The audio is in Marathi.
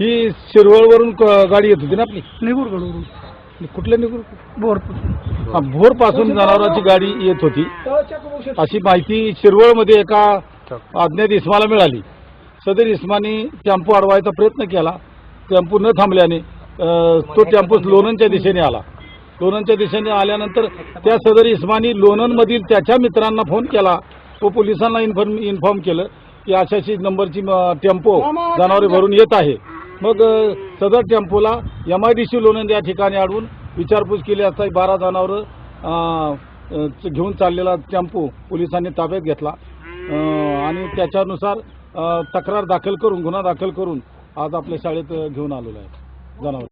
ही शिरवळवरून क- गाडी येत होती ना आपली? निगुरगडवरून. कुठल्या निघून बोर भोरपासून जनावरांची गाडी येत होती. अशी माहिती शिरवळमध्ये एका अज्ञात इस्माला मिळाली. सदर इस्मानी टेम्पो अडवायचा प्रयत्न केला. टेम्पो न थांबल्याने अ, तो टेम्पो लोणंदच्या दिशेने आला. लोणंदच्या दिशेने आल्यानंतर त्या सदर इस्मानी लोणंदमधील त्याच्या मित्रांना फोन केला. तो पोलिसांना इन्फॉर्म इन्फॉर्म केलं की अशाशी नंबरची अ, टेम्पो जनावरे भरून येत आहे. मग सदर टेम्पोला M I D C Lonand या ठिकाणी अडवून विचारपूस केली असता बारा जनावरं घेऊन चाललेला टेम्पो पोलिसांनी ताब्यात घेतला. आणि त्याच्यानुसार तक्रार दाखल करून गुन्हा दाखल करून आज आपल्या शाळेत घेऊन आलेलो आहे जनावर.